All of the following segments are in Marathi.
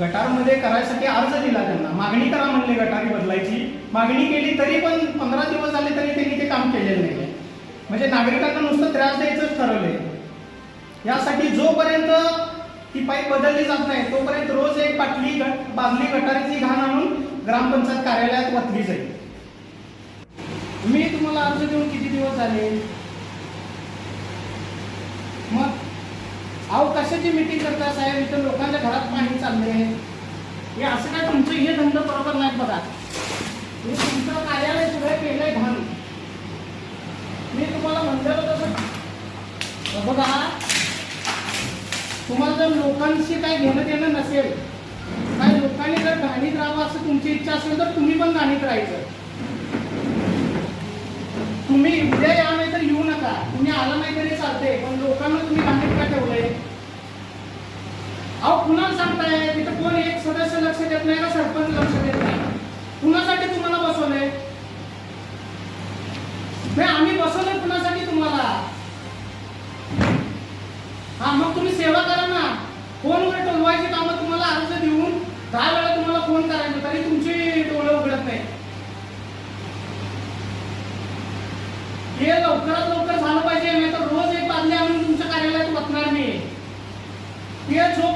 गटारमध्ये करायसाठी अर्ज दिला त्यांना. मागणी करा म्हणले गटारी बदलायची. मागणी केली तरी पण पंधरा दिवस झाले तरी त्यांनी ते काम केलेलं नाही. म्हणजे नागरिकांना नुसतं त्रास द्यायचंच ठरवलंय. यासाठी जोपर्यंत ती पाईप बदलली जात नाही तोपर्यंत रोज एक पाटली गट- बादली गटारीची घाण आणून ग्रामपंचायत कार्यालयात वतली जाईल. मी तुम्हाला अर्ज देऊन किती दिवस झाले? मग अहो कशाची मीटिंग करता साहेब? इथं लोकांच्या घरात पाणी चाललंय हे असं हे धंदे बरोबर नाही बघा. मी तुमचं कार्यालय सगळं केलंय घाण मी तुम्हाला म्हणलेलं तसं. बघा तुम्हाला जर लोकांशी काही घेणं देणं नसेल काही लोकांनी जर घाणीत राहावं असं तुमची इच्छा असेल तर तुम्ही पण घाणीत राहायचं. तुम्ही उद्या या नाही तर येऊ नका तुम्ही आला नाही तरी चालते पण लोकांना तुम्ही घाणीत का ठेवलंय अहो कुणाला सांगताय. तिथं कोण एक सदस्य लक्ष देत नाही का? सरपंच लक्ष देत नाही. कुणासाठी तुम्हाला बसवलंय? नाही आम्ही बसवलंय कुणासाठी तुम्हाला? हा मग तुम्ही सेवा करा ना. फोनवर टोलवायची कामं तुम्हाला अर्ज देऊन दहा वेळा तुम्हाला फोन करायचं तरी तुमची डोळे उघडत नाही हे लवकरात लवकर झालं पाहिजे नाही तर रोज एक बादली आणून तुमच्या कार्यालयात बसणार मी. हे झोप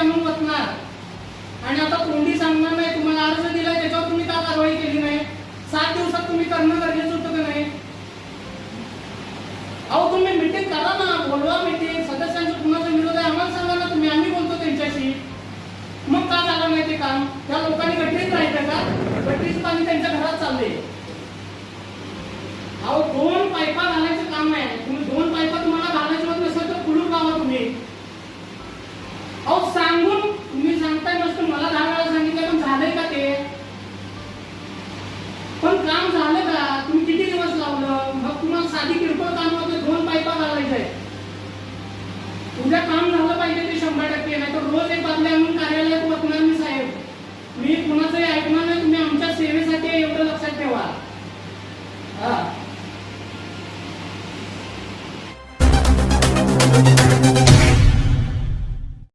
आणून बसणार. आणि आता तोंडी सांगणार नाही तुम्हाला अर्ज दिला त्याच्यावर तुम्ही का कारवाई केली नाही? सात दिवसात तुम्ही करणं गरजेचं होतं का नाही? अहो तुम्ही मिटिंग करा ना बोलवा मिटिंग सदस्यांचा कुणाचा विरोध आहे आम्हाला सांगा ना तुम्ही. आम्ही बोलतो त्यांच्याशी. मग का झालं नाही ते काम? त्या लोकांनी गटरीत राहायचं का? गटरीचं पाणी त्यांच्या घरात चाललं. पण काम झालं का? तुम्ही किती दिवस लावलं? मग तुम्हाला साधी किरकोळ काम